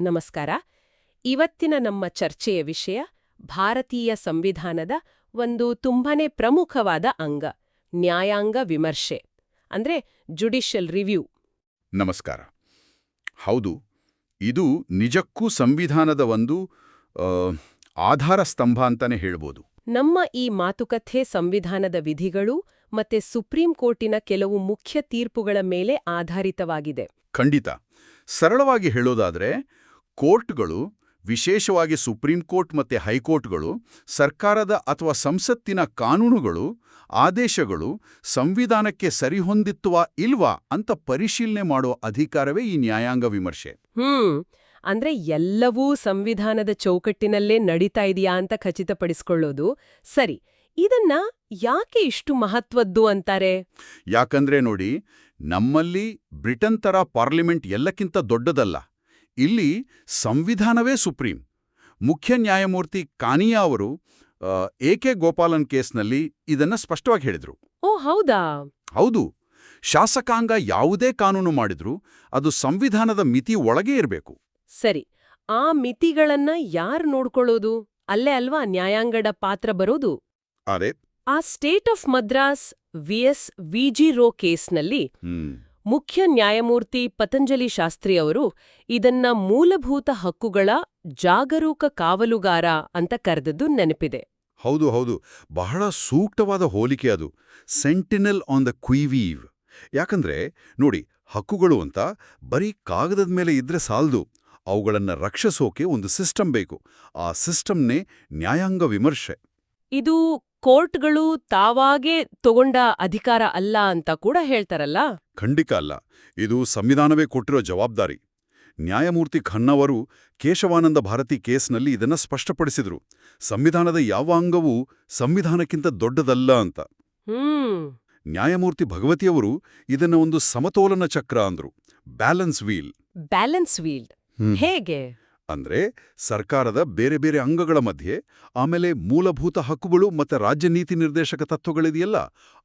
ನಮಸ್ಕಾರ. ಇವತ್ತಿನ ನಮ್ಮ ಚರ್ಚೆಯ ವಿಷಯ ಭಾರತೀಯ ಸಂವಿಧಾನದ ಒಂದು ತುಂಬಾನೇ ಪ್ರಮುಖವಾದ ಅಂಗ ನ್ಯಾಯಾಂಗ ವಿಮರ್ಶೆ ಅಂದ್ರೆ ಜುಡಿಷಿಯಲ್ ರಿವ್ಯೂ. ನಮಸ್ಕಾರ. ಹೌದು ಇದು ನಿಜಕ್ಕೂ ಸಂವಿಧಾನದ ಒಂದು ಆಧಾರ ಸ್ತಂಭ ಅಂತಾನೆ ಹೇಳ್ಬೋದು. ನಮ್ಮ ಈ ಮಾತುಕತೆ ಸಂವಿಧಾನದ ವಿಧಿಗಳು ಮತ್ತೆ ಸುಪ್ರೀಂ ಕೋರ್ಟಿನ ಕೆಲವು ಮುಖ್ಯ ತೀರ್ಪುಗಳ ಮೇಲೆ ಆಧಾರಿತವಾಗಿದೆ. ಖಂಡಿತ. ಸರಳವಾಗಿ ಹೇಳೋದಾದ್ರೆ ಕೋರ್ಟ್ಗಳು ವಿಶೇಷವಾಗಿ ಸುಪ್ರೀಂ ಕೋರ್ಟ್ ಮತ್ತೆ ಹೈಕೋರ್ಟ್ಗಳು ಸರ್ಕಾರದ ಅಥವಾ ಸಂಸತ್ತಿನ ಕಾನೂನುಗಳು ಆದೇಶಗಳು ಸಂವಿಧಾನಕ್ಕೆ ಸರಿಹೊಂದಿತ್ತುವ ಇಲ್ವಾ ಅಂತ ಪರಿಶೀಲನೆ ಮಾಡುವ ಅಧಿಕಾರವೇ ಈ ನ್ಯಾಯಾಂಗ ವಿಮರ್ಶೆ. ಹ್ಮ್. ಅಂದ್ರೆ ಎಲ್ಲವೂ ಸಂವಿಧಾನದ ಚೌಕಟ್ಟಿನಲ್ಲೇ ನಡೀತಾ ಇದೆಯಾ ಅಂತ ಖಚಿತಪಡಿಸ್ಕೊಳ್ಳೋದು ಸರಿ. ಇದನ್ನ ಯಾಕೆ ಇಷ್ಟು ಮಹತ್ವದ್ದು ಅಂತಾರೆ? ಯಾಕಂದ್ರೆ ನೋಡಿ ನಮ್ಮಲ್ಲಿ ಬ್ರಿಟನ್ ತರ ಪಾರ್ಲಿಮೆಂಟ್ ಎಲ್ಲಕ್ಕಿಂತ ದೊಡ್ಡದಲ್ಲ. ಇಲ್ಲಿ ಸಂವಿಧಾನವೇ ಸುಪ್ರೀಂ. ಮುಖ್ಯ ನ್ಯಾಯಮೂರ್ತಿ ಕಾನಿಯಾ ಅವರು ಎಕೆ ಎ ಕೆ ಗೋಪಾಲನ್ ಕೇಸ್ನಲ್ಲಿ ಇದನ್ನ ಸ್ಪಷ್ಟವಾಗಿ ಹೇಳಿದ್ರು. ಓ ಹೌದಾ? ಹೌದು. ಶಾಸಕಾಂಗ ಯಾವುದೇ ಕಾನೂನು ಮಾಡಿದ್ರೂ ಅದು ಸಂವಿಧಾನದ ಮಿತಿ ಒಳಗೆ ಇರಬೇಕು. ಸರಿ. ಆ ಮಿತಿಗಳನ್ನ ಯಾರು ನೋಡ್ಕೊಳ್ಳೋದು? ಅಲ್ಲೇ ಅಲ್ವಾ ನ್ಯಾಯಾಂಗದ ಪಾತ್ರ ಬರೋದು? ಅರೆ. ಆ state of Madras V S V G Row ಕೇಸ್ನಲ್ಲಿ ಹ್ಮ್. ಮುಖ್ಯ ನ್ಯಾಯಮೂರ್ತಿ ಪತಂಜಲಿ ಶಾಸ್ತ್ರಿ ಅವರು ಇದನ್ನ ಮೂಲಭೂತ ಹಕ್ಕುಗಳ ಜಾಗರೂಕ ಕಾವಲುಗಾರ ಅಂತ ಕರೆದದ್ದು ನೆನಪಿದೆ. ಹೌದು ಹೌದು. ಬಹಳ ಸೂಕ್ತವಾದ ಹೋಲಿಕೆ ಅದು. Sentinel on the qui vive. ಯಾಕಂದ್ರೆ, ನೋಡಿ, ಹಕ್ಕುಗಳು ಅಂತ ಬರೀ ಕಾಗದದ ಮೇಲೆ ಇದ್ರೆ ಸಾಲದು. ಅವುಗಳನ್ನು ರಕ್ಷಿಸೋಕೆ ಒಂದು ಸಿಸ್ಟಮ್ ಬೇಕು. ಆ ಸಿಸ್ಟಮ್ನೇ ನ್ಯಾಯಾಂಗ ವಿಮರ್ಶೆ. ಇದು ಕೋರ್ಟ್ಗಳು ತಾವಾಗೇ ತಗೊಂಡ ಅಧಿಕಾರ ಅಲ್ಲ ಅಂತ ಕೂಡ ಹೇಳ್ತಾರಲ್ಲ? ಖಂಡಿತ ಅಲ್ಲ. ಇದು ಸಂವಿಧಾನವೇ ಕೊಟ್ಟಿರೋ ಜವಾಬ್ದಾರಿ. ನ್ಯಾಯಮೂರ್ತಿ ಖನ್ನವರು ಕೇಶವಾನಂದ ಭಾರತಿ ಕೇಸ್ನಲ್ಲಿ ಇದನ್ನ ಸ್ಪಷ್ಟಪಡಿಸಿದ್ರು. ಸಂವಿಧಾನದ ಯಾವ ಅಂಗವೂ ಸಂವಿಧಾನಕ್ಕಿಂತ ದೊಡ್ಡದಲ್ಲ ಅಂತ. ಹ್ಮ್. ನ್ಯಾಯಮೂರ್ತಿ ಭಗವತಿಯವರು ಇದನ್ನ ಒಂದು ಸಮತೋಲನ ಚಕ್ರ ಅಂದ್ರು. Balance wheel. Balance wheel. ಹೇಗೆ? ಅಂದ್ರೆ ಸರ್ಕಾರದ ಬೇರೆ ಬೇರೆ ಅಂಗಗಳ ಮಧ್ಯೆ ಆಮೇಲೆ ಮೂಲಭೂತ ಹಕ್ಕುಗಳು ಮತ್ತೆ ರಾಜ್ಯ ನೀತಿ ನಿರ್ದೇಶಕ ತತ್ವಗಳಿದೆಯಲ್ಲ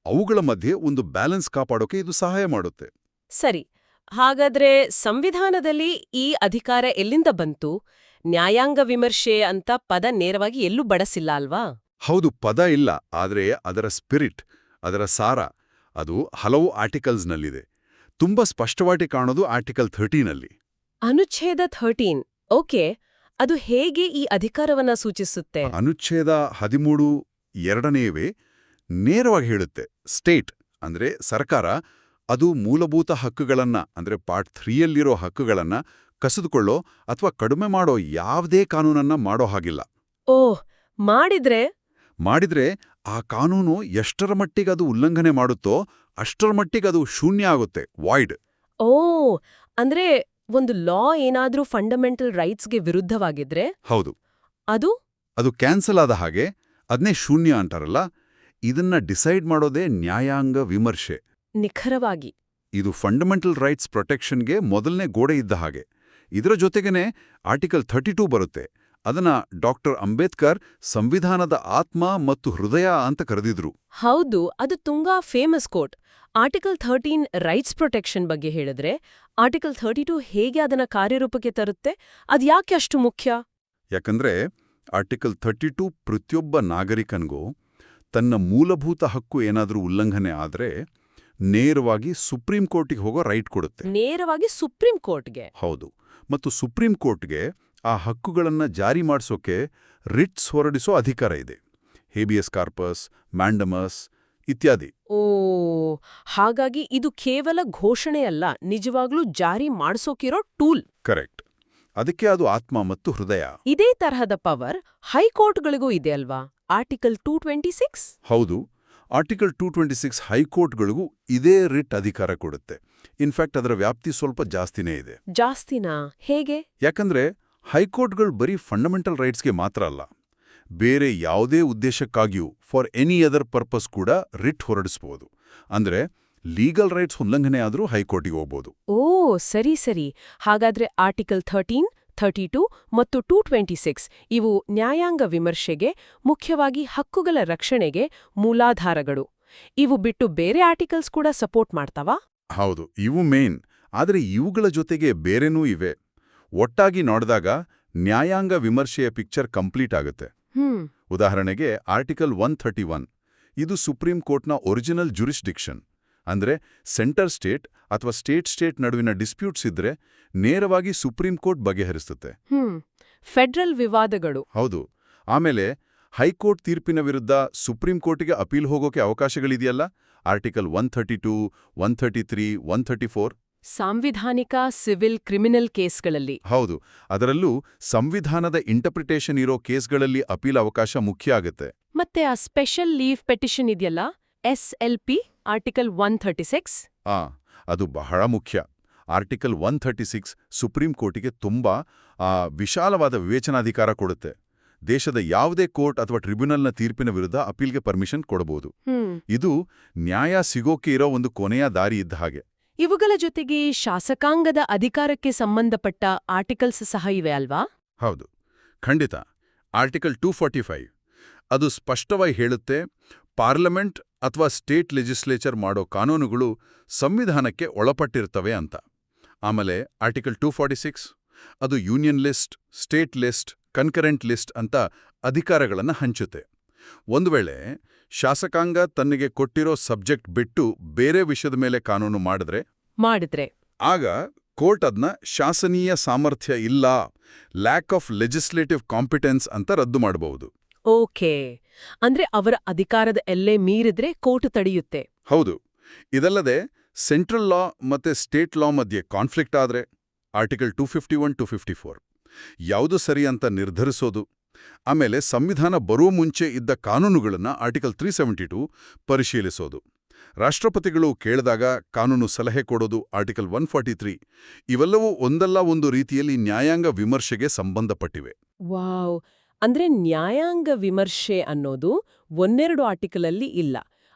ಅವುಗಳ ಮಧ್ಯೆ ಒಂದು ಬ್ಯಾಲೆನ್ಸ್ ಕಾಪಾಡೋಕೆ ಇದು ಸಹಾಯ ಮಾಡುತ್ತೆ. ಸರಿ ಹಾಗಾದ್ರೆ ಸಂವಿಧಾನದಲ್ಲಿ ಈ ಅಧಿಕಾರ ಎಲ್ಲಿಂದ ಬಂತು? ನ್ಯಾಯಾಂಗ ವಿಮರ್ಶೆ ಅಂತ ಪದ ನೇರವಾಗಿ ಎಲ್ಲೂ ಬಡಸಿಲ್ಲ ಅಲ್ವಾ? ಹೌದು ಪದ ಇಲ್ಲ ಆದ್ರೆ ಅದರ ಸ್ಪಿರಿಟ್ ಅದರ ಸಾರ ಅದು ಹಲವು ಆರ್ಟಿಕಲ್ಸ್ನಲ್ಲಿದೆ. ತುಂಬಾ ಸ್ಪಷ್ಟವಾಗಿ ಕಾಣೋದು ಆರ್ಟಿಕಲ್ ಥರ್ಟೀನಲ್ಲಿ. ಅನುಚ್ಛೇದ ಥರ್ಟೀನ್ ಓಕೆ ಅದು ಹೇಗೆ ಈ ಅಧಿಕಾರವನ್ನ ಸೂಚಿಸುತ್ತೆ? ಅನುಚ್ಛೇದ ಹದಿಮೂರು ಎರಡನೆಯವೇ ನೇರವಾಗಿ ಹೇಳುತ್ತೆ ಸ್ಟೇಟ್ ಅಂದ್ರೆ ಸರ್ಕಾರ ಅದು ಮೂಲಭೂತ ಹಕ್ಕುಗಳನ್ನ ಅಂದ್ರೆ ಪಾರ್ಟ್ ಥ್ರೀಯಲ್ಲಿರೋ ಹಕ್ಕುಗಳನ್ನ ಕಸಿದುಕೊಳ್ಳೋ ಅಥವಾ ಕಡಿಮೆ ಮಾಡೋ ಯಾವುದೇ ಕಾನೂನನ್ನ ಮಾಡೋ ಹಾಗಿಲ್ಲ. ಓಹ್ ಮಾಡಿದ್ರೆ? ಮಾಡಿದ್ರೆ ಆ ಕಾನೂನು ಎಷ್ಟರ ಮಟ್ಟಿಗೆ ಅದು ಉಲ್ಲಂಘನೆ ಮಾಡುತ್ತೋ ಅಷ್ಟರ ಮಟ್ಟಿಗೆ ಅದು ಶೂನ್ಯ ಆಗುತ್ತೆ ವಾಯ್ಡ್. ಓ ಅಂದ್ರೆ ಒಂದು ಲಾ ಏನಾದ್ರೂ ಫಂಡಮೆಂಟಲ್ ರೈಟ್ಸ್ಗೆ ವಿರುದ್ಧವಾಗಿದ್ರೆ ಹೌದು. ಅದು? ಅದು ಕ್ಯಾನ್ಸಲ್ ಆದ ಹಾಗೆ ಅದನ್ನೇ ಶೂನ್ಯ ಅಂತಾರಲ್ಲ? ಇದನ್ನ ಡಿಸೈಡ್ ಮಾಡೋದೇ ನ್ಯಾಯಾಂಗ ವಿಮರ್ಶೆ. ನಿಖರವಾಗಿ. ಇದು ಫಂಡಮೆಂಟಲ್ ರೈಟ್ಸ್ ಪ್ರೊಟೆಕ್ಷನ್ಗೆ ಮೊದಲನೇ ಗೋಡೆ ಇದ್ದ ಹಾಗೆ. ಇದರ ಜೊತೆಗೇನೆ ಆರ್ಟಿಕಲ್ ಥರ್ಟಿ ಟೂ ಬರುತ್ತೆ. ಅದನ್ನ ಡಾಕ್ಟರ್ ಅಂಬೇಡ್ಕರ್ ಸಂವಿಧಾನದ ಆತ್ಮ ಮತ್ತು ಹೃದಯ ಅಂತ ಕರೆದಿದ್ರು. ಹೌದು ಅದು ತುಂಬಾ famous quote article thirteen rights protection ಬಗ್ಗೆ ಹೇಳಿದ್ರೆ ಆರ್ಟಿಕಲ್ ಥರ್ಟಿ ಟೂ ಹೇಗೆ ಅದನ್ನ ಕಾರ್ಯರೂಪಕ್ಕೆ ತರುತ್ತೆ? ಅದ್ಯಾಕೆ ಅಷ್ಟು ಮುಖ್ಯ? ಯಾಕಂದ್ರೆ ಆರ್ಟಿಕಲ್ ಥರ್ಟಿ ಟೂ ಪ್ರತಿಯೊಬ್ಬ ನಾಗರಿಕನಿಗೂ ತನ್ನ ಮೂಲಭೂತ ಹಕ್ಕು ಏನಾದರೂ ಉಲ್ಲಂಘನೆ ಆದ್ರೆ ನೇರವಾಗಿ ಸುಪ್ರೀಂ ಕೋರ್ಟಿಗೆ ಹೋಗೋ ರೈಟ್ ಕೊಡುತ್ತೆ. ನೇರವಾಗಿ ಸುಪ್ರೀಂ ಕೋರ್ಟ್ಗೆ? ಹೌದು. ಮತ್ತು ಸುಪ್ರೀಂ ಕೋರ್ಟ್ಗೆ ಆ ಹಕ್ಕುಗಳನ್ನು ಜಾರಿ ಮಾಡಿಸೋಕೆ ರಿಟ್ಸ್ ಹೊರಡಿಸೋ ಅಧಿಕಾರ ಇದೆ. ಹೇಬಿಯಸ್ ಕಾರ್ಪಸ್ ಮ್ಯಾಂಡಮಸ್ ಇತ್ಯಾದಿ. ಓ ಹಾಗಾಗಿ ಇದು ಕೇವಲ ಘೋಷಣೆ ಅಲ್ಲ ನಿಜವಾಗ್ಲೂ ಜಾರಿ ಮಾಡಿಸೋಕಿರೋ ಟೂಲ್. ಕರೆಕ್ಟ್. ಅದಕ್ಕೆ ಅದು ಆತ್ಮ ಮತ್ತು ಹೃದಯ. ಇದೇ ತರಹದ ಪವರ್ ಹೈಕೋರ್ಟ್ಗಳಿಗೂ ಇದೆ ಅಲ್ವಾ? Article two twenty six? ಹೌದು. ಆರ್ಟಿಕಲ್ ಟೂ ಟ್ವೆಂಟಿ ಸಿಕ್ಸ್ ಹೈಕೋರ್ಟ್ಗಳಿಗೂ ಇದೇ ರಿಟ್ ಅಧಿಕಾರ ಕೊಡುತ್ತೆ. ಇನ್ಫ್ಯಾಕ್ಟ್ ಅದರ ವ್ಯಾಪ್ತಿ ಸ್ವಲ್ಪ ಜಾಸ್ತಿನೇ ಇದೆ. ಜಾಸ್ತಿನಾ? ಹೇಗೆ? ಯಾಕಂದ್ರೆ ಹೈಕೋರ್ಟ್ಗಳು ಬರೀ ಫಂಡಮೆಂಟಲ್ ರೈಟ್ಸ್ಗೆ ಮಾತ್ರ ಅಲ್ಲ ಬೇರೆ ಯಾವುದೇ ಉದ್ದೇಶಕ್ಕಾಗಿಯೂ ಫಾರ್ ಎನಿ ಅದರ್ ಪರ್ಪಸ್ ಕೂಡ ರಿಟ್ ಹೊರಡಿಸಬಹುದು ಅಂದ್ರೆ ಲೀಗಲ್ ರೈಟ್ಸ್ ಉಲ್ಲಂಘನೆ ಆದರೂ ಹೈಕೋರ್ಟಿಗೆ ಹೋಗ್ಬೋದು. ಓ ಸರಿ ಸರಿ. ಹಾಗಾದ್ರೆ ಆರ್ಟಿಕಲ್ ಥರ್ಟೀನ್ ಥರ್ಟಿ ಟೂ ಮತ್ತು ಟೂ ಟ್ವೆಂಟಿ ಸಿಕ್ಸ್ ಇವು ನ್ಯಾಯಾಂಗ ವಿಮರ್ಶೆಗೆ ಮುಖ್ಯವಾಗಿ ಹಕ್ಕುಗಳ ರಕ್ಷಣೆಗೆ ಮೂಲಾಧಾರಗಳು. ಇವು ಬಿಟ್ಟು ಬೇರೆ ಆರ್ಟಿಕಲ್ಸ್ ಕೂಡ ಸಪೋರ್ಟ್ ಮಾಡ್ತಾವಾ? ಹೌದು ಇವು ಮೇನ್ ಆದರೆ ಇವುಗಳ ಜೊತೆಗೆ ಬೇರೆನೂ ಇವೆ. ಒಟ್ಟಾಗಿ ನೋಡಿದಾಗ ನ್ಯಾಯಾಂಗ ವಿಮರ್ಶೆಯ ಪಿಕ್ಚರ್ ಕಂಪ್ಲೀಟ್ ಆಗುತ್ತೆ. ಉದಾಹರಣೆಗೆ ಆರ್ಟಿಕಲ್ ಒನ್ ಥರ್ಟಿ ಒನ್. ಇದು ಸುಪ್ರೀಂ ಕೋರ್ಟ್ನ ಒರಿಜಿನಲ್ ಜುರಿಸ್ಡಿಕ್ಷನ್. ಅಂದ್ರೆ ಸೆಂಟರ್ ಸ್ಟೇಟ್ ಅಥವಾ ಸ್ಟೇಟ್ ಸ್ಟೇಟ್ ನಡುವಿನ ಡಿಸ್ಪ್ಯೂಟ್ಸ್ ಇದ್ರೆ ನೇರವಾಗಿ ಸುಪ್ರೀಂ ಕೋರ್ಟ್ ಬಗೆಹರಿಸುತ್ತೆ. ಫೆಡ್ರಲ್ ವಿವಾದಗಳು. ಹೌದು. ಆಮೇಲೆ ಹೈಕೋರ್ಟ್ ತೀರ್ಪಿನ ವಿರುದ್ಧ ಸುಪ್ರೀಂ ಕೋರ್ಟಿಗೆ ಅಪೀಲ್ ಹೋಗೋಕೆ ಅವಕಾಶಗಳಿದೆಯಲ್ಲ? Article one thirty two one thirty three one thirty four. ಸಾಂವಿಧಾನಿಕ ಸಿವಿಲ್ ಕ್ರಿಮಿನಲ್ ಕೇಸ್ಗಳಲ್ಲಿ. ಹೌದು ಅದರಲ್ಲೂ ಸಂವಿಧಾನದ ಇಂಟರ್ಪ್ರಿಟೇಷನ್ ಇರೋ ಕೇಸ್ಗಳಲ್ಲಿ ಅಪೀಲ್ ಅವಕಾಶ ಮುಖ್ಯ ಆಗುತ್ತೆ. ಮತ್ತೆ ಆ ಸ್ಪೆಷಲ್ ಲೀವ್ ಪೆಟಿಷನ್ ಇದೆಯಲ್ಲ S L P article one thirty six ಆ ಅದು ಬಹಳ ಮುಖ್ಯ. Article one thirty six supreme ಕೋರ್ಟಿಗೆ ತುಂಬಾ ವಿಶಾಲವಾದ ವಿವೇಚನಾಧಿಕಾರ ಕೊಡುತ್ತೆ. ದೇಶದ ಯಾವುದೇ ಕೋರ್ಟ್ ಅಥವಾ ಟ್ರಿಬ್ಯುನಲ್ನ ತೀರ್ಪಿನ ವಿರುದ್ಧ ಅಪೀಲ್ಗೆ ಪರ್ಮಿಷನ್ ಕೊಡಬಹುದು ಇದು ನ್ಯಾಯ ಸಿಗೋಕೆ ಇರೋ ಒಂದು ಕೊನೆಯ ದಾರಿ ಇದ್ದ ಹಾಗೆ. ಇವುಗಳ ಜೊತೆಗೆ ಶಾಸಕಾಂಗದ ಅಧಿಕಾರಕ್ಕೆ ಸಂಬಂಧಪಟ್ಟ ಆರ್ಟಿಕಲ್ಸ್ ಸಹ ಇವೆ ಅಲ್ವಾ? ಹೌದು. ಖಂಡಿತ. ಆರ್ಟಿಕಲ್ ಟೂ ಫಾರ್ಟಿ ಅದು ಸ್ಪಷ್ಟವಾಗಿ ಹೇಳುತ್ತೆ, ಪಾರ್ಲಮೆಂಟ್ ಅಥವಾ ಸ್ಟೇಟ್ ಲೆಜಿಸ್ಲೇಚರ್ ಮಾಡೋ ಕಾನೂನುಗಳು ಸಂವಿಧಾನಕ್ಕೆ ಒಳಪಟ್ಟಿರ್ತವೆ ಅಂತ. ಆಮೇಲೆ ಆರ್ಟಿಕಲ್ ಟೂ ಫಾರ್ಟಿ ಸಿಕ್ಸ್, ಅದು union list, state list, concurrent list ಅಂತ ಅಧಿಕಾರಗಳನ್ನು ಹಂಚುತ್ತೆ. ಒಂದು ವೇಳೆ ಶಾಸಕಾಂಗ ತನ್ನಿಗೆ ಕೊಟ್ಟಿರೋ ಸಬ್ಜೆಕ್ಟ್ ಬಿಟ್ಟು ಬೇರೆ ವಿಷಯದ ಮೇಲೆ ಕಾನೂನು ಮಾಡಿದ್ರೆ? ಮಾಡಿದ್ರೆ. ಆಗ ಕೋರ್ಟ್ ಅದನ್ನ ಶಾಸನೀಯ ಸಾಮರ್ಥ್ಯ ಇಲ್ಲ ಲ್ಯಾಕ್ ಆಫ್ ಲೆಜಿಸ್ಲೇಟಿವ್ ಕಾಂಪಿಟೆನ್ಸ್ ಅಂತ ರದ್ದು ಮಾಡಬಹುದು. ಓಕೆ. ಅಂದ್ರೆ ಅವರ ಅಧಿಕಾರದ ಎಲ್ಲೇ ಮೀರಿದ್ರೆ ಕೋರ್ಟ್ ತಡೆಯುತ್ತೆ. ಹೌದು. ಇದಲ್ಲದೆ ಸೆಂಟ್ರಲ್ ಲಾ ಮತ್ತೆ ಸ್ಟೇಟ್ ಲಾ ಮಧ್ಯೆ ಕಾನ್ಫ್ಲಿಕ್ಟ್ ಆದ್ರೆ article two fifty one to fifty four ಯಾವುದು ಸರಿ ಅಂತ ನಿರ್ಧರಿಸೋದು? ಆಮೇಲೆ ಸಂವಿಧಾನ ಬರುವ ಮುಂಚೆ ಇದ್ದ ಕಾನೂನುಗಳನ್ನು ಆರ್ಟಿಕಲ್ ತ್ರೀ ಸೆವೆಂಟಿ ಟು ಪರಿಶೀಲಿಸೋದು. ರಾಷ್ಟ್ರಪತಿಗಳು ಕೇಳಿದಾಗ ಕಾನೂನು ಸಲಹೆ ಕೊಡೋದು ಆರ್ಟಿಕಲ್ ಒನ್ ಫಾರ್ಟಿ ತ್ರೀ ಇವೆಲ್ಲವೂ ಒಂದಲ್ಲ ಒಂದು ರೀತಿಯಲ್ಲಿ ನ್ಯಾಯಾಂಗ ವಿಮರ್ಶೆಗೆ ಸಂಬಂಧಪಟ್ಟಿವೆ. ವಾವ್! ಅಂದ್ರೆ ನ್ಯಾಯಾಂಗ ವಿಮರ್ಶೆ ಅನ್ನೋದು ಒಂದೆರಡು ಆರ್ಟಿಕಲ್ ಅಲ್ಲಿ ಇಲ್ಲ.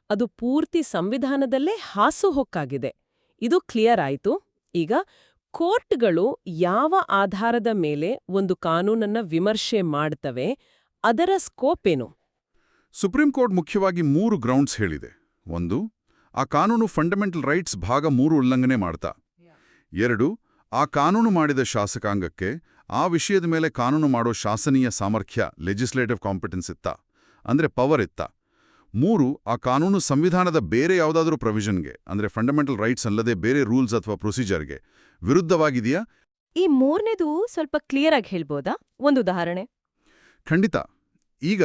ಅದು ಪೂರ್ತಿ ಸಂವಿಧಾನದಲ್ಲೇ ಹಾಸುಹೊಕ್ಕಾಗಿದೆ ಇದು ಕ್ಲಿಯರ್ ಆಯ್ತು. ಈಗ ಕೋರ್ಟ್ಗಳು ಯಾವ ಆಧಾರದ ಮೇಲೆ ಒಂದು ಕಾನೂನನ್ನ ವಿಮರ್ಶೆ ಮಾಡ್ತವೆ, ಅದರ ಸ್ಕೋಪ್ ಏನು ಸುಪ್ರೀಂ ಕೋರ್ಟ್ ಮುಖ್ಯವಾಗಿ ಮೂರು ಗ್ರೌಂಡ್ಸ್ ಹೇಳಿದೆ. ಒಂದು, ಆ ಕಾನೂನು ಫಂಡಮೆಂಟಲ್ ರೈಟ್ಸ್ ಭಾಗ ಮೂರು ಉಲ್ಲಂಘನೆ ಮಾಡ್ತಾ. ಎರಡು, ಆ ಕಾನೂನು ಮಾಡಿದ ಶಾಸಕಾಂಗಕ್ಕೆ ಆ ವಿಷಯದ ಮೇಲೆ ಕಾನೂನು ಮಾಡೋ ಶಾಸನೀಯ ಸಾಮರ್ಥ್ಯ ಲೆಜಿಸ್ಲೇಟಿವ್ ಕಾಂಪಿಟೆನ್ಸ್ ಇತ್ತ. ಅಂದ್ರೆ ಪವರ್ ಇತ್ತ. ಮೂರು ಆ ಕಾನೂನು ಸಂವಿಧಾನದ ಬೇರೆ ಯಾವುದಾದ್ರೂ ಪ್ರೊವಿಷನ್ಗೆ ಅಂದ್ರೆ ಫಂಡಮೆಂಟಲ್ ರೈಟ್ಸ್ ಅಲ್ಲದೆ ಬೇರೆ ರೂಲ್ಸ್ ಅಥವಾ ಪ್ರೊಸೀಜರ್ಗೆ ವಿರುದ್ಧವಾಗಿದೆಯಾ? ಈ ಮೂರನೇದು ಸ್ವಲ್ಪ ಕ್ಲಿಯರ್ ಆಗಿ ಹೇಳ್ಬೋದಾ? ಒಂದು ಉದಾಹರಣೆ. ಖಂಡಿತ. ಈಗ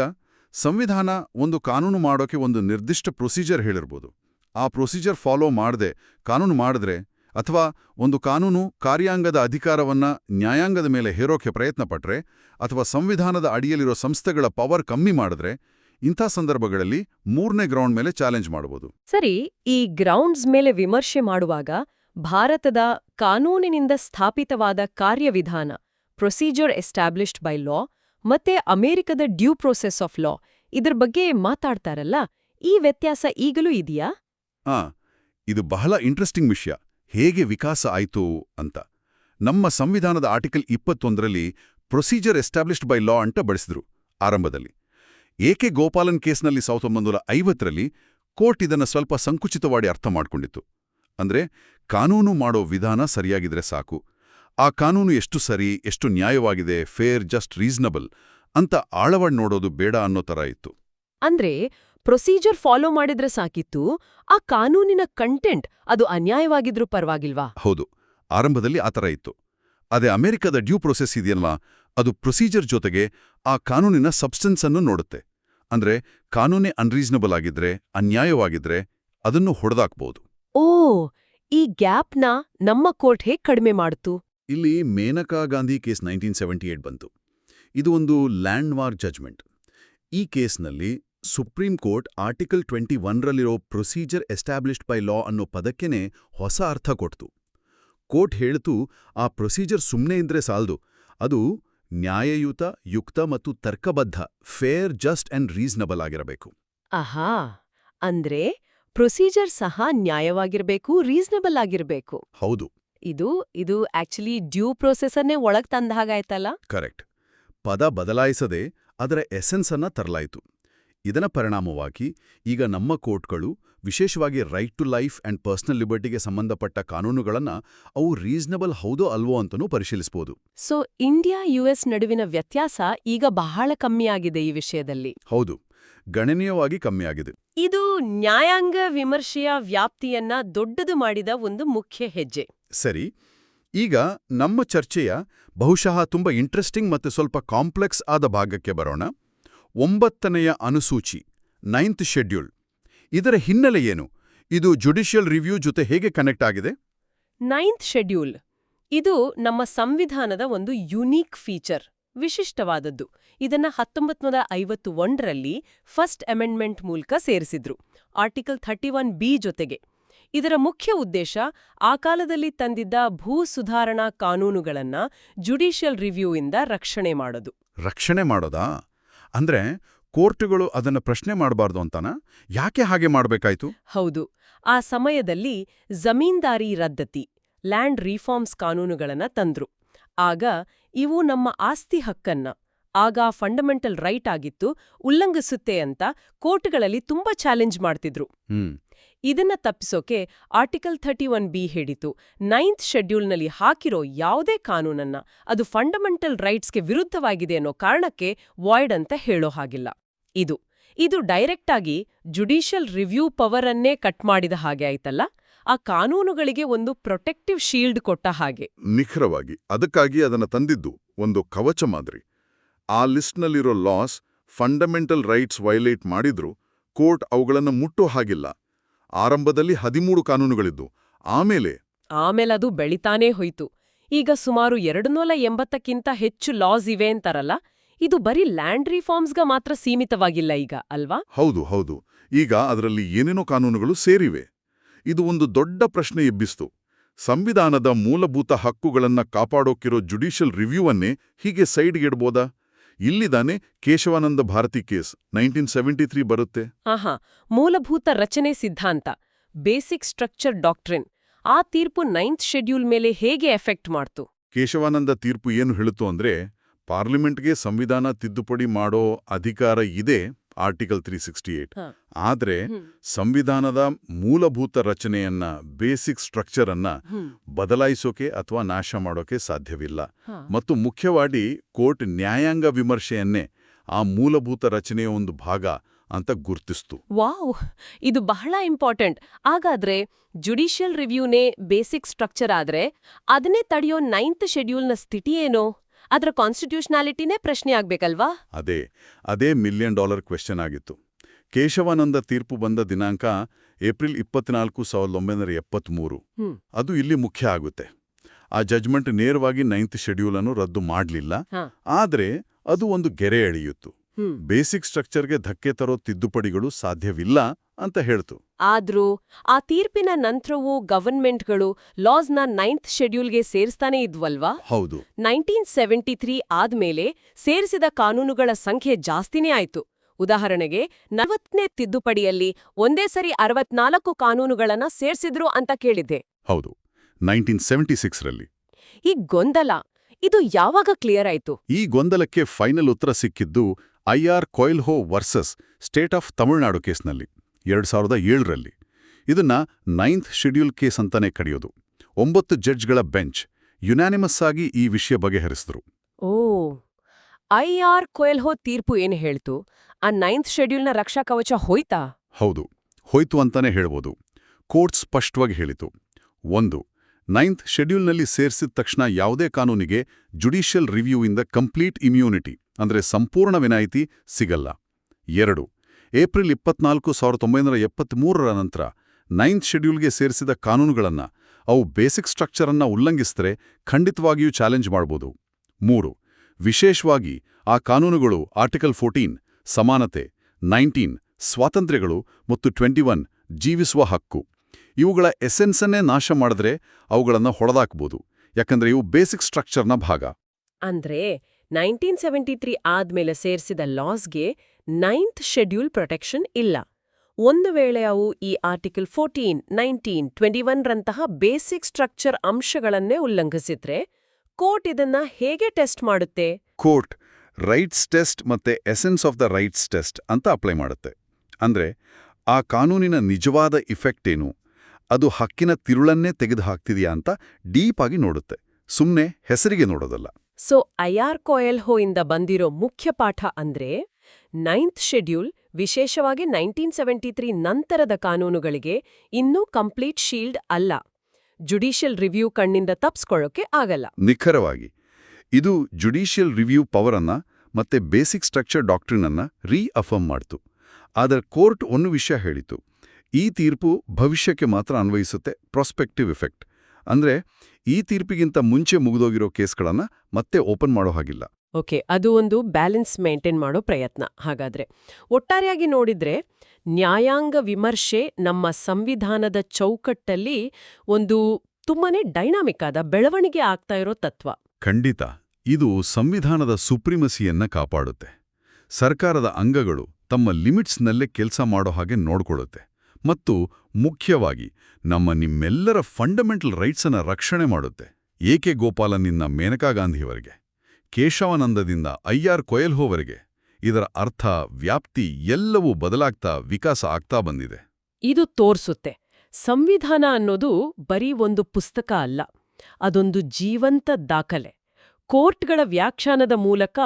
ಸಂವಿಧಾನ ಒಂದು ಕಾನೂನು ಮಾಡೋಕೆ ಒಂದು ನಿರ್ದಿಷ್ಟ ಪ್ರೊಸೀಜರ್ ಹೇಳಿರ್ಬೋದು. ಆ ಪ್ರೊಸೀಜರ್ ಫಾಲೋ ಮಾಡದೆ ಕಾನೂನು ಮಾಡಿದ್ರೆ ಅಥವಾ ಒಂದು ಕಾನೂನು ಕಾರ್ಯಾಂಗದ ಅಧಿಕಾರವನ್ನ ನ್ಯಾಯಾಂಗದ ಮೇಲೆ ಹೇರೋಕೆ ಪ್ರಯತ್ನ ಪಟ್ರೆ ಅಥವಾ ಸಂವಿಧಾನದ ಅಡಿಯಲ್ಲಿರೋ ಸಂಸ್ಥೆಗಳ ಪವರ್ ಕಮ್ಮಿ ಮಾಡಿದ್ರೆ ಇಂಥ ಸಂದರ್ಭಗಳಲ್ಲಿ ಮೂರನೇ ಗ್ರೌಂಡ್ ಮೇಲೆ ಚಾಲೆಂಜ್ ಮಾಡಬಹುದು ಸರಿ ಈ ಗ್ರೌಂಡ್ಸ್ ಮೇಲೆ ವಿಮರ್ಶೆ ಮಾಡುವಾಗ ಭಾರತದ ಕಾನೂನಿನಿಂದ ಸ್ಥಾಪಿತವಾದ ಕಾರ್ಯವಿಧಾನ ಪ್ರೊಸೀಜರ್ ಎಸ್ಟಾಬ್ಲಿಷ್ಡ್ ಬೈ ಲಾ ಮತ್ತೆ ಅಮೆರಿಕದ ಡ್ಯೂ ಪ್ರೊಸೆಸ್ ಆಫ್ ಲಾ ಇದರ ಬಗ್ಗೆ ಮಾತಾಡ್ತಾರಲ್ಲ ಈ ವ್ಯತ್ಯಾಸ ಈಗಲೂ ಇದೆಯಾ? ಆ ಇದು ಬಹಳ ಇಂಟ್ರೆಸ್ಟಿಂಗ್ ವಿಷಯ. ಹೇಗೆ ವಿಕಾಸ ಆಯಿತು ಅಂತ. ನಮ್ಮ ಸಂವಿಧಾನದ ಆರ್ಟಿಕಲ್ ಇಪ್ಪತ್ತೊಂದರಲ್ಲಿ ಪ್ರೊಸೀಜರ್ ಎಸ್ಟಾಬ್ಲಿಷ್ಡ್ ಬೈ ಲಾ ಅಂತ ಬಳಸಿದ್ರು ಆರಂಭದಲ್ಲಿ. ಏಕೆ ಗೋಪಾಲನ್ ಕೇಸ್ನಲ್ಲಿ ಸಾವಿರದ ಒಂಬೈನೂರ ಐವತ್ತರಲ್ಲಿ ಕೋರ್ಟ್ ಇದನ್ನು ಸ್ವಲ್ಪ ಸಂಕುಚಿತವಾಗಿ ಅರ್ಥ ಮಾಡಿಕೊಂಡಿತ್ತು. ಅಂದ್ರೆ ಕಾನೂನು ಮಾಡೋ ವಿಧಾನ ಸರಿಯಾಗಿದ್ರೆ ಸಾಕು. ಆ ಕಾನೂನು ಎಷ್ಟು ಸರಿ ಎಷ್ಟು ನ್ಯಾಯವಾಗಿದೆ ಫೇರ್ ಜಸ್ಟ್ ರೀಸನಬಲ್ ಅಂತ ಆಳವಾಗಿ ನೋಡೋದು ಬೇಡ ಅನ್ನೋ ಥರ ಇತ್ತು. ಅಂದ್ರೆ ಪ್ರೊಸೀಜರ್ ಫಾಲೋ ಮಾಡಿದ್ರೆ ಸಾಕಿತ್ತು ಆ ಕಾನೂನಿನ ಕಂಟೆಂಟ್ ಅದು ಅನ್ಯಾಯವಾಗಿದ್ರೂ ಪರವಾಗಿಲ್ವಾ? ಹೌದು ಆರಂಭದಲ್ಲಿ ಆ ಥರ ಇತ್ತು. ಅದೇ ಅಮೆರಿಕದ ಡ್ಯೂ ಪ್ರೊಸೆಸ್ ಇದೆಯಲ್ವಾ ಅದು ಪ್ರೊಸೀಜರ್ ಜೊತೆಗೆ ಆ ಕಾನೂನಿನ ಸಬ್ಸ್ಟೆನ್ಸ್ ಅನ್ನು ನೋಡುತ್ತೆ. ಅಂದ್ರೆ ಕಾನೂನೇ ಅನ್ರೀಸನಬಲ್ ಆಗಿದ್ರೆ ಅನ್ಯಾಯವಾಗಿದ್ರೆ ಅದನ್ನು ಹೊಡೆದಾಕ್ಬೋದು. ಓ ಈ ಗ್ಯಾಪ್ನ ನಮ್ಮ ಕೋರ್ಟ್ ಹೇಗೆ ಕಡಿಮೆ ಮಾಡ್ತು? ಇಲ್ಲಿ Maneka Gandhi case nineteen seventy eight ಬಂತು. ಇದು ಒಂದು ಲ್ಯಾಂಡ್ ಮಾರ್ಕ್ ಜಜ್ಮೆಂಟ್ ಈ ಕೇಸ್ನಲ್ಲಿ ಸುಪ್ರೀಂ ಕೋರ್ಟ್ ಆರ್ಟಿಕಲ್ ಟ್ವೆಂಟಿ ಒನ್ರಲ್ಲಿರೋ ಪ್ರೊಸೀಜರ್ ಎಸ್ಟಾಬ್ಲಿಷ್ಡ್ ಬೈ ಲಾ ಅನ್ನೋ ಪದಕ್ಕೇನೆ ಹೊಸ ಅರ್ಥ ಕೊಡ್ತು. ಕೋರ್ಟ್ ಹೇಳ್ತು ಆ ಪ್ರೊಸೀಜರ್ ಸುಮ್ಮನೆ ಇದ್ರೆ ಸಾಲದು. ಅದು ನ್ಯಾಯಯುತ ಯುಕ್ತ ಮತ್ತು ತರ್ಕಬದ್ಧ ಫೇರ್ ಜಸ್ಟ್ ಅಂಡ್ ರೀಸನಬಲ್ ಆಗಿರಬೇಕು. ಆಹಾ! ಅಂದ್ರೆ ಪ್ರೊಸೀಜರ್ ಸಹ ನ್ಯಾಯವಾಗಿರಬೇಕು ರೀಸನಬಲ್ ಆಗಿರಬೇಕು. ಹೌದು. ಇದು ಇದು ಆಕ್ಚುಲಿ ಡ್ಯೂ ಪ್ರೊಸೆಸರ್ನೇ ಒಳಗ್ ತಂದ ಹಾಗಾಯ್ತಲ್ಲ ಕರೆಕ್ಟ್ ಪದ ಬದಲಾಯಿಸದೆ ಅದರ ಎಸೆನ್ಸ್ ಅನ್ನ ತರಲಾಯಿತು. ಇದರ ಪರಿಣಾಮವಾಗಿ ಈಗ ನಮ್ಮ ಕೋರ್ಟ್ಗಳು ವಿಶೇಷವಾಗಿ right to life and personal ಲಿಬರ್ಟಿಗೆ ಸಂಬಂಧಪಟ್ಟ ಕಾನೂನುಗಳನ್ನ ಅವು ರೀಸನಬಲ್ ಹೌದೋ ಅಲ್ವೋ ಅಂತನೂ ಪರಿಶೀಲಿಸಬಹುದು ಸೊ ಇಂಡಿಯಾ ಯುಎಸ್ ನಡುವಿನ ವ್ಯತ್ಯಾಸ ಈಗ ಬಹಳ ಕಮ್ಮಿಯಾಗಿದೆ ಈ ವಿಷಯದಲ್ಲಿ. ಹೌದು ಗಣನೀಯವಾಗಿ ಕಮ್ಮಿಯಾಗಿದೆ ಇದು ನ್ಯಾಯಾಂಗ ವಿಮರ್ಶೆಯ ವ್ಯಾಪ್ತಿಯನ್ನ ದೊಡ್ಡದು ಮಾಡಿದ ಒಂದು ಮುಖ್ಯ ಹೆಜ್ಜೆ. ಸರಿ ಈಗ ನಮ್ಮ ಚರ್ಚೆಯ ಬಹುಶಃ ತುಂಬ ಇಂಟ್ರೆಸ್ಟಿಂಗ್ ಮತ್ತು ಸ್ವಲ್ಪ ಕಾಂಪ್ಲೆಕ್ಸ್ ಆದ ಭಾಗಕ್ಕೆ ಬರೋಣ. ಒಂಬತ್ತನೆಯ ಅನುಸೂಚಿ ನೈನ್ತ್ ಶೆಡ್ಯೂಲ್ ಇದರ ಹಿನ್ನೆಲೆ ಏನು? ಇದು ಜುಡಿಷಿಯಲ್ ರಿವ್ಯೂ ಜೊತೆ ಹೇಗೆ ಕನೆಕ್ಟ್ ಆಗಿದೆ? ನೈನ್ತ್ ಶೆಡ್ಯೂಲ್ ಇದು ನಮ್ಮ ಸಂವಿಧಾನದ ಒಂದು ಯುನೀಕ್ ಫೀಚರ್ ವಿಶಿಷ್ಟವಾದದ್ದು. ಇದನ್ನ ಹತ್ತೊಂಬತ್ತು ನೂರ ಐವತ್ತು ಒಂದರಲ್ಲಿ ಫಸ್ಟ್ ಅಮೆಂಡ್ಮೆಂಟ್ ಮೂಲಕ ಸೇರಿಸಿದ್ರು ಆರ್ಟಿಕಲ್ ಥರ್ಟಿ ಒನ್ ಬಿ ಜೊತೆಗೆ. ಇದರ ಮುಖ್ಯ ಉದ್ದೇಶ ಆ ಕಾಲದಲ್ಲಿ ತಂದಿದ್ದ ಭೂ ಸುಧಾರಣಾ ಕಾನೂನುಗಳನ್ನ ಜುಡಿಷಿಯಲ್ ಇಂದ ರಕ್ಷಣೆ ಮಾಡೋದು. ರಕ್ಷಣೆ ಮಾಡೋದಾ? ಅಂದ್ರೆ ಕೋರ್ಟುಗಳು ಅದನ್ನ ಪ್ರಶ್ನೆ ಮಾಡಬಾರ್ದು ಅಂತಾನ? ಯಾಕೆ ಹಾಗೆ ಮಾಡಬೇಕಾಯ್ತು? ಹೌದು. ಆ ಸಮಯದಲ್ಲಿ ಜಮೀನ್ದಾರಿ ರದ್ದತಿ ಲ್ಯಾಂಡ್ ರಿಫಾರ್ಮ್ಸ್ ಕಾನೂನುಗಳನ್ನ ತಂದ್ರು. ಆಗ ಇವು ನಮ್ಮ ಆಸ್ತಿ ಹಕ್ಕನ್ನ ಆಗ ಫಂಡಮೆಂಟಲ್ ರೈಟ್ ಆಗಿತ್ತು ಉಲ್ಲಂಘಿಸುತ್ತೆ ಅಂತ ಕೋರ್ಟ್ಗಳಲ್ಲಿ ತುಂಬಾ ಚಾಲೆಂಜ್ ಮಾಡ್ತಿದ್ರು. ಇದನ್ನ ತಪ್ಪಿಸೋಕೆ ಆರ್ಟಿಕಲ್ ಥರ್ಟಿ ಒನ್ ಬಿ ಹೇಳಿತು. ನೈನ್ತ್ ಶೆಡ್ಯೂಲ್ನಲ್ಲಿ ಹಾಕಿರೋ ಯಾವುದೇ ಕಾನೂನನ್ನ ಅದು ಫಂಡಮೆಂಟಲ್ ರೈಟ್ಸ್ಗೆ ವಿರುದ್ಧವಾಗಿದೆ ಅನ್ನೋ ಕಾರಣಕ್ಕೆ ವಾಯ್ಡ್ ಅಂತ ಹೇಳೋ ಹಾಗಿಲ್ಲ. ಇದು. ಇದು ಡೈರೆಕ್ಟ್ ಆಗಿ ಜುಡಿಷಿಯಲ್ ರಿವ್ಯೂ ಪವರನ್ನೇ ಅನ್ನೇ ಕಟ್ ಮಾಡಿದ ಹಾಗೆ ಆಯ್ತಲ್ಲ? ಆ ಕಾನೂನುಗಳಿಗೆ ಒಂದು ಪ್ರೊಟೆಕ್ಟಿವ್ ಶೀಲ್ಡ್ ಕೊಟ್ಟ ಹಾಗೆ. ನಿಖರವಾಗಿ ಅದಕ್ಕಾಗಿ ಅದನ್ನು ತಂದಿದ್ದು ಒಂದು ಕವಚ ಮಾದರಿ. ಆ ಲಿಸ್ಟ್ನಲ್ಲಿರೋ ಲಾಸ್ ಫಂಡಮೆಂಟಲ್ ರೈಟ್ಸ್ ವೈಲೇಟ್ ಮಾಡಿದ್ರು ಕೋರ್ಟ್ ಅವುಗಳನ್ನು ಮುಟ್ಟೋ ಹಾಗಿಲ್ಲ. ಆರಂಭದಲ್ಲಿ ಹದಿಮೂರು ಕಾನೂನುಗಳಿದ್ದು ಆಮೇಲೆ ಆಮೇಲೆ ಅದು ಬೆಳಿತಾನೇ ಹೋಯ್ತು. ಈಗ ಸುಮಾರು ಎರಡುನೂರ ಎಂಬತ್ತಕ್ಕಿಂತ ಹೆಚ್ಚು ಲಾಸ್ ಇವೆ ಅಂತಾರಲ್ಲ? ಇದು ಬರೀ ಲ್ಯಾಂಡ್ ರಿಫಾರ್ಮ್ಸ್ಗ ಮಾತ್ರ ಸೀಮಿತವಾಗಿಲ್ಲ ಈಗ ಅಲ್ವಾ? ಹೌದು ಹೌದು. ಈಗ ಅದರಲ್ಲಿ ಏನೇನೋ ಕಾನೂನುಗಳು ಸೇರಿವೆ. ಇದು ಒಂದು ದೊಡ್ಡ ಪ್ರಶ್ನೆ ಎಬ್ಬಿಸ್ತು. ಸಂವಿಧಾನದ ಮೂಲಭೂತ ಹಕ್ಕುಗಳನ್ನ ಕಾಪಾಡೋಕಿರೋ ಜುಡಿಷಿಯಲ್ ರಿವ್ಯೂವನ್ನೇ ಹೀಗೆ ಸೈಡ್ಗೆಡ್ಬೋದಾ ಇಲ್ಲಿದಾನೆ Kesavananda Bharati case nineteen seventy three ಬರುತ್ತೆ. ಆಹಾ ಮೂಲಭೂತ ರಚನೆ ಸಿದ್ಧಾಂತ ಬೇಸಿಕ್ ಸ್ಟ್ರಕ್ಚರ್ ಡಾಕ್ಟ್ರಿನ್. ಆ ತೀರ್ಪು ನೈನ್ತ್ ಶೆಡ್ಯೂಲ್ ಮೇಲೆ ಹೇಗೆ ಎಫೆಕ್ಟ್ ಮಾಡ್ತು? ಕೇಶವಾನಂದ ತೀರ್ಪು ಏನು ಹೇಳುತ್ತು ಅಂದ್ರೆ ಪಾರ್ಲಿಮೆಂಟ್ಗೆ ಸಂವಿಧಾನ ತಿದ್ದುಪಡಿ ಮಾಡೋ ಅಧಿಕಾರ ಇದೆ ಆರ್ಟಿಕಲ್ ತ್ರೀ ಸಿಕ್ಸ್ಟಿ ಏಟ್. ಆದರೆ ಸಂವಿಧಾನದ ಮೂಲಭೂತ ರಚನೆಯನ್ನ ಬೇಸಿಕ್ ಸ್ಟ್ರಕ್ಚರ್ ಅನ್ನ ಬದಲಾಯಿಸೋಕೆ ಅಥವಾ ನಾಶ ಮಾಡೋಕೆ ಸಾಧ್ಯವಿಲ್ಲ. ಮತ್ತು ಮುಖ್ಯವಾಗಿ ಕೋರ್ಟ್ ನ್ಯಾಯಾಂಗ ವಿಮರ್ಶೆಯನ್ನೇ ಆ ಮೂಲಭೂತ ರಚನೆಯ ಒಂದು ಭಾಗ ಅಂತ ಗುರ್ತಿಸ್ತು. ವಾವ್! ಇದು ಬಹಳ ಇಂಪಾರ್ಟೆಂಟ್. ಹಾಗಾದ್ರೆ ಜುಡಿಷಿಯಲ್ ರಿವ್ಯೂನೇ ಬೇಸಿಕ್ ಸ್ಟ್ರಕ್ಚರ್ ಆದ್ರೆ ಅದನ್ನೇ ತಡೆಯೋ ನೈನ್ತ್ ಶೆಡ್ಯೂಲ್ನ ಸ್ಥಿತಿ ಏನೋ? ಅದರ ಕಾನ್ಸ್ಟಿಟ್ಯೂಷನಾಲಿಟಿನೇ ಪ್ರಶ್ನೆ ಆಗ್ಬೇಕಲ್ವಾ? ಅದೇ ಅದೇ ಮಿಲಿಯನ್ ಡಾಲರ್ ಕ್ವೆಶ್ಚನ್ ಆಗಿತ್ತು. ಕೇಶವಾನಂದ ತೀರ್ಪು ಬಂದ ದಿನಾಂಕ ಏಪ್ರಿಲ್ ಇಪ್ಪತ್ನಾಲ್ಕು ಸಾವಿರದ ಒಂಬೈನೂರ ಎಪ್ಪತ್ಮೂರು. ಅದು ಇಲ್ಲಿ ಮುಖ್ಯ ಆಗುತ್ತೆ. ಆ ಜಜ್ಮೆಂಟ್ ನೇರವಾಗಿ ನೈನ್ತ್ ಶೆಡ್ಯೂಲ್ ಅನ್ನು ರದ್ದು ಮಾಡಲಿಲ್ಲ. ಆದರೆ ಅದು ಒಂದು ಗೆರೆ ಎಳೆಯಿತು. ಬೇಸಿಕ್ ಸ್ಟ್ರಕ್ಚರ್ಗೆ ಧಕ್ಕೆ ತರೋ ತಿದ್ದುಪಡಿಗಳು ಸಾಧ್ಯವಿಲ್ಲ ಅಂತ ಹೇಳ್ತು. ಆದ್ರೂ ಆ ತೀರ್ಪಿನ ನಂತರವೂ ಗವರ್ನ್ಮೆಂಟ್ಗಳು ಲಾಸ್ನ ನೈನ್ತ್ ಶೆಡ್ಯೂಲ್ಗೆ ಸೇರಿಸ್ತಾನೆ ಇದ್ವಲ್ವಾ? ಹೌದು. ನೈನ್ಟೀನ್ ಸೆವೆಂಟಿ ತ್ರೀ ಆದ್ಮೇಲೆ ಸೇರಿಸಿದ ಕಾನೂನುಗಳ ಸಂಖ್ಯೆ ಜಾಸ್ತಿನೇ ಆಯ್ತು. ಉದಾಹರಣೆಗೆ ನಲವತ್ತನೇ ತಿದ್ದುಪಡಿಯಲ್ಲಿ ಒಂದೇ ಸರಿ ಅರವತ್ನಾಲ್ಕು ಕಾನೂನುಗಳನ್ನ ಸೇರ್ಸಿದ್ರು ಅಂತ ಕೇಳಿದ್ದೆ. ಹೌದು. ನೈನ್ಟೀನ್ ಸೆವೆಂಟಿ ಸಿಕ್ಸ್ರಲ್ಲಿ. ಈ ಗೊಂದಲ ಇದು ಯಾವಾಗ ಕ್ಲಿಯರ್ ಆಯ್ತು? ಈ ಗೊಂದಲಕ್ಕೆ ಫೈನಲ್ ಉತ್ತರ ಸಿಕ್ಕಿದ್ದು I R Coelho versus state of Tamil Nadu ಕೇಸ್ನಲ್ಲಿ ಎರಡು ಸಾವಿರದ ಏಳರಲ್ಲಿ. ಇದನ್ನ ನೈನ್ತ್ ಶೆಡ್ಯೂಲ್ ಕೇಸ್ ಅಂತಾನೆ ಕರೆಯೋದು. ಒಂಬತ್ತು ಜಡ್ಜ್ಗಳ ಬೆಂಚ್ ಯುನಾನಿಮಸ್ ಆಗಿ ಈ ವಿಷಯ ಬಗೆಹರಿಸಿದ್ರು. ಓ ಐ ಆರ್ ಕೊಯಲ್ಹೋ ತೀರ್ಪು ಏನು ಹೇಳ್ತು? ಆ ನೈನ್ತ್ ಶೆಡ್ಯೂಲ್ನ ರಕ್ಷಾ ಕವಚ ಹೋಯ್ತಾ? ಹೌದು ಹೋಯ್ತು ಅಂತಾನೆ ಹೇಳ್ಬೋದು. ಕೋರ್ಟ್ ಸ್ಪಷ್ಟವಾಗಿ ಹೇಳಿತು. ಒಂದು ನೈನ್ತ್ ಶೆಡ್ಯೂಲ್ನಲ್ಲಿ ಸೇರಿಸಿದ ತಕ್ಷಣ ಯಾವುದೇ ಕಾನೂನಿಗೆ ಜುಡಿಷಿಯಲ್ ಇಂದ ಕಂಪ್ಲೀಟ್ ಇಮ್ಯೂನಿಟಿ. ಅಂದ್ರೆ ಸಂಪೂರ್ಣ ವಿನಾಯಿತಿ ಸಿಗಲ್ಲ. ಎರಡು, ಏಪ್ರಿಲ್ ಇಪ್ಪತ್ನಾಲ್ಕು ಸಾವಿರದ ಒಂಬೈನೂರ ಎಪ್ಪತ್ತ್ಮೂರರ ನಂತರ ನೈನ್ತ್ ಶೆಡ್ಯೂಲ್ಗೆ ಸೇರಿಸಿದ ಕಾನೂನುಗಳನ್ನು, ಅವು ಬೇಸಿಕ್ ಸ್ಟ್ರಕ್ಚರನ್ನು ಉಲ್ಲಂಘಿಸಿದರೆ ಖಂಡಿತವಾಗಿಯೂ ಚಾಲೆಂಜ್ ಮಾಡ್ಬೋದು. ಮೂರು, ವಿಶೇಷವಾಗಿ ಆ ಕಾನೂನುಗಳು ಆರ್ಟಿಕಲ್ ಫೋರ್ಟೀನ್, ಸಮಾನತೆ, ನೈನ್ಟೀನ್, ಸ್ವಾತಂತ್ರ್ಯಗಳು ಮತ್ತು ಟ್ವೆಂಟಿ ಒನ್ ಜೀವಿಸುವ ಹಕ್ಕು. ಇವುಗಳ ಎಸೆನ್ಸನ್ನೇ ನಾಶ ಮಾಡಿದ್ರೆ ಅವುಗಳನ್ನು ಹೊಡೆದಾಕ್ಬೋದು, ಯಾಕಂದ್ರೆ ಇವು ಬೇಸಿಕ್ ಸ್ಟ್ರಕ್ಚರ್ನ ಭಾಗ. ಅಂದ್ರೆ ನೈನ್ಟೀನ್ ಸೆವೆಂಟಿ ತ್ರೀ ಆದ್ಮೇಲೆ ಸೇರಿಸಿದ ಲಾಸ್ಗೆ ನೈನ್ತ್ ಶೆಡ್ಯೂಲ್ ಪ್ರೊಟೆಕ್ಷನ್ ಇಲ್ಲ. ಒಂದು ವೇಳೆ ಅವು ಈ ಆರ್ಟಿಕಲ್ ಫೋರ್ಟೀನ್, ನೈನ್ಟೀನ್, ಟ್ವೆಂಟಿ ರಂತಹ ಬೇಸಿಕ್ ಸ್ಟ್ರಕ್ಚರ್ ಅಂಶಗಳನ್ನೇ ಉಲ್ಲಂಘಿಸಿದ್ರೆ ಕೋರ್ಟ್ ಇದನ್ನ ಹೇಗೆ ಟೆಸ್ಟ್ ಮಾಡುತ್ತೆ? ಕೋರ್ಟ್ ರೈಟ್ಸ್ ಟೆಸ್ಟ್ ಮತ್ತೆ essence of the rights test ಅಂತ ಅಪ್ಲೈ ಮಾಡುತ್ತೆ. ಅಂದ್ರೆ ಆ ಕಾನೂನಿನ ನಿಜವಾದ ಇಫೆಕ್ಟ್ ಏನು? ಅದು ಹಕ್ಕಿನ ತಿರುಳನ್ನೇ ತೆಗೆದುಹಾಕ್ತಿದೆಯಾ ಅಂತ ಡೀಪ್ ಆಗಿ ನೋಡುತ್ತೆ. ಸುಮ್ಮನೆ ಹೆಸರಿಗೆ ನೋಡೋದಲ್ಲ. ಸೊ ಐಆರ್ ಕೊಯಲ್ ಇಂದ ಬಂದಿರೋ ಮುಖ್ಯ ಪಾಠ ಅಂದ್ರೆ ನೈನ್ತ್ ಶೆಡ್ಯೂಲ್, ವಿಶೇಷವಾಗಿ ನೈನ್ಟೀನ್ ಸೆವೆಂಟಿ ತ್ರೀ ನಂತರದ ಕಾನೂನುಗಳಿಗೆ ಇನ್ನೂ ಕಂಪ್ಲೀಟ್ ಶೀಲ್ಡ್ ಅಲ್ಲ. ಜುಡಿಷಿಯಲ್ ರಿವ್ಯೂ ಕಣ್ಣಿಂದ ತಪ್ಸ್ಕೊಳ್ಳೋಕೆ ಆಗಲ್ಲ. ನಿಖರವಾಗಿ, ಇದು ಜುಡಿಷಿಯಲ್ ರಿವ್ಯೂ ಪವರನ್ನ ಮತ್ತೆ ಬೇಸಿಕ್ ಸ್ಟ್ರಕ್ಚರ್ ಡಾಕ್ಟ್ರಿನನ್ನ ರೀಅಫರ್ಮ್ ಮಾಡ್ತು. ಆದರೆ ಕೋರ್ಟ್ ಒಂದು ವಿಷಯ ಹೇಳಿತು, ಈ ತೀರ್ಪು ಭವಿಷ್ಯಕ್ಕೆ ಮಾತ್ರ ಅನ್ವಯಿಸುತ್ತೆ, ಪ್ರಾಸ್ಪೆಕ್ಟಿವ್ ಎಫೆಕ್ಟ್. ಅಂದ್ರೆ ಈ ತೀರ್ಪಿಗಿಂತ ಮುಂಚೆ ಮುಗಿದೋಗಿರೋ ಕೇಸ್ಗಳನ್ನ ಮತ್ತೆ ಓಪನ್ ಮಾಡೋ ಹಾಗಿಲ್ಲ. ಓಕೆ ಅದು ಒಂದು ಬ್ಯಾಲೆನ್ಸ್ ಮೇಂಟೈನ್ ಮಾಡೋ ಪ್ರಯತ್ನ ಹಾಗಾದ್ರೆ. ಒಟ್ಟಾರೆಯಾಗಿ ನೋಡಿದ್ರೆ ನ್ಯಾಯಾಂಗ ವಿಮರ್ಶೆ ನಮ್ಮ ಸಂವಿಧಾನದ ಚೌಕಟ್ಟಲ್ಲಿ ಒಂದು ತುಂಬಾನೇ ಡೈನಾಮಿಕ್ ಆದ ಬೆಳವಣಿಗೆ ಆಗ್ತಾ ಇರೋ ತತ್ವ. ಖಂಡಿತ ಇದು ಸಂವಿಧಾನದ ಸುಪ್ರೀಮಸಿಯನ್ನ ಕಾಪಾಡುತ್ತೆ. ಸರ್ಕಾರದ ಅಂಗಗಳು ತಮ್ಮ ಲಿಮಿಟ್ಸ್ನಲ್ಲೇ ಕೆಲಸ ಮಾಡೋ ಹಾಗೆ ನೋಡ್ಕೊಳ್ಳುತ್ತೆ. ಮತ್ತು ಮುಖ್ಯವಾಗಿ ನಮ್ಮ ನಿಮ್ಮೆಲ್ಲರ ಫಂಡಮೆಂಟಲ್ ರೈಟ್ಸನ್ನು ರಕ್ಷಣೆ ಮಾಡುತ್ತೆ. ಏಕೆ ಗೋಪಾಲನಿಂದ ಮೇನಕಾ ಗಾಂಧಿಯವರೆಗೆ ಕೇಶವಾನಂದದಿಂದ ಐಆರ್ ಕೊಯಲ್ಹೋವರೆಗೆ ಇದರ ಅರ್ಥ ವ್ಯಾಪ್ತಿ ಎಲ್ಲವೂ ಬದಲಾಗ್ತಾ ವಿಕಾಸ ಆಗ್ತಾ ಬಂದಿದೆ. ಇದು ತೋರ್ಸುತ್ತೆ. ಸಂವಿಧಾನ ಅನ್ನೋದು ಬರೀ ಒಂದು ಪುಸ್ತಕ ಅಲ್ಲ ಅದೊಂದು ಜೀವಂತ ದಾಖಲೆ. ಕೋರ್ಟ್ಗಳ ವ್ಯಾಖ್ಯಾನದ ಮೂಲಕ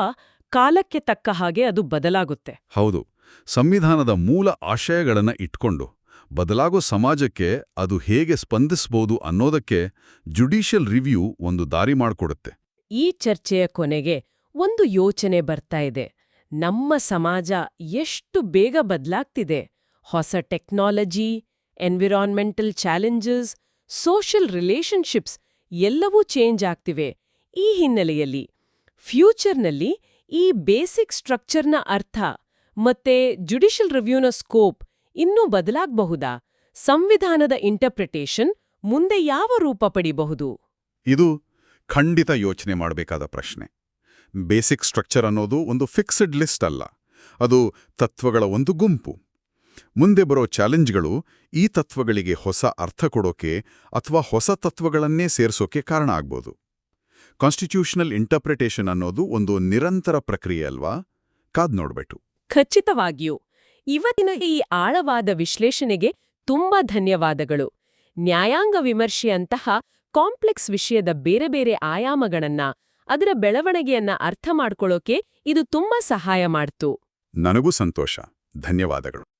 ಕಾಲಕ್ಕೆ ತಕ್ಕ ಹಾಗೆ ಅದು ಬದಲಾಗುತ್ತೆ. ಹೌದು ಸಂವಿಧಾನದ ಮೂಲ ಆಶಯಗಳನ್ನು ಇಟ್ಕೊಂಡು ಬದಲಾಗೋ ಸಮಾಜಕ್ಕೆ ಅದು ಹೇಗೆ ಸ್ಪಂದಿಸಬಹುದು ಅನ್ನೋದಕ್ಕೆ ಜುಡಿಷಿಯಲ್ ರಿವ್ಯೂ ಒಂದು ದಾರಿ ಮಾಡಿಕೊಡುತ್ತೆ. ಈ ಚರ್ಚೆಯ ಕೊನೆಗೆ ಒಂದು ಯೋಚನೆ ಬರ್ತಾ ಇದೆ. ನಮ್ಮ ಸಮಾಜ ಎಷ್ಟು ಬೇಗ ಬದಲಾಗ್ತಿದೆ. ಹೊಸ technology, environmental challenges, social relationships ಎಲ್ಲವೂ ಚೇಂಜ್ ಆಗ್ತಿವೆ. ಈ ಹಿನ್ನೆಲೆಯಲ್ಲಿ ಫ್ಯೂಚರ್ನಲ್ಲಿ ಈ ಬೇಸಿಕ್ ಸ್ಟ್ರಕ್ಚರ್ನ ಅರ್ಥ ಮತ್ತೆ ಜುಡಿಷಿಯಲ್ ರಿವ್ಯೂನ ಸ್ಕೋಪ್ ಇನ್ನೂ ಬದಲಾಗಬಹುದಾ? ಸಂವಿಧಾನದ ಇಂಟರ್ಪ್ರಿಟೇಷನ್ ಮುಂದೆ ಯಾವ ರೂಪ ಪಡಿಬಹುದು? ಇದು ಖಂಡಿತ ಯೋಚನೆ ಮಾಡಬೇಕಾದ ಪ್ರಶ್ನೆ. ಬೇಸಿಕ್ ಸ್ಟ್ರಕ್ಚರ್ ಅನ್ನೋದು ಒಂದು ಫಿಕ್ಸ್ಡ್ ಲಿಸ್ಟ್ ಅಲ್ಲ. ಅದು ತತ್ವಗಳ ಒಂದು ಗುಂಪು. ಮುಂದೆ ಬರೋ ಚಾಲೆಂಜ್ಗಳು ಈ ತತ್ವಗಳಿಗೆ ಹೊಸ ಅರ್ಥ ಕೊಡೋಕೆ ಅಥವಾ ಹೊಸ ತತ್ವಗಳನ್ನೇ ಸೇರಿಸೋಕೆ ಕಾರಣ ಆಗ್ಬೋದು. ಕಾನ್ಸ್ಟಿಟ್ಯೂಷನಲ್ ಇಂಟರ್ಪ್ರಿಟೇಷನ್ ಅನ್ನೋದು ಒಂದು ನಿರಂತರ ಪ್ರಕ್ರಿಯೆ ಅಲ್ವಾ? ಕಾದ್ ನೋಡ್ಬೇಕು ಖಚಿತವಾಗಿಯೂ ಇವತ್ತಿನ ಈ ಆಳವಾದ ವಿಶ್ಲೇಷಣೆಗೆ ತುಂಬಾ ಧನ್ಯವಾದಗಳು. ನ್ಯಾಯಾಂಗ ವಿಮರ್ಶೆಯಂತಹ ಕಾಂಪ್ಲೆಕ್ಸ್ ವಿಷಯದ ಬೇರೆ ಬೇರೆ ಆಯಾಮಗಳನ್ನ, ಅದರ ಬೆಳವಣಿಗೆಯನ್ನ ಅರ್ಥ ಮಾಡ್ಕೊಳ್ಳೋಕೆ ಇದು ತುಂಬಾ ಸಹಾಯ ಮಾಡ್ತು. ನನಗೂ ಸಂತೋಷ. ಧನ್ಯವಾದಗಳು.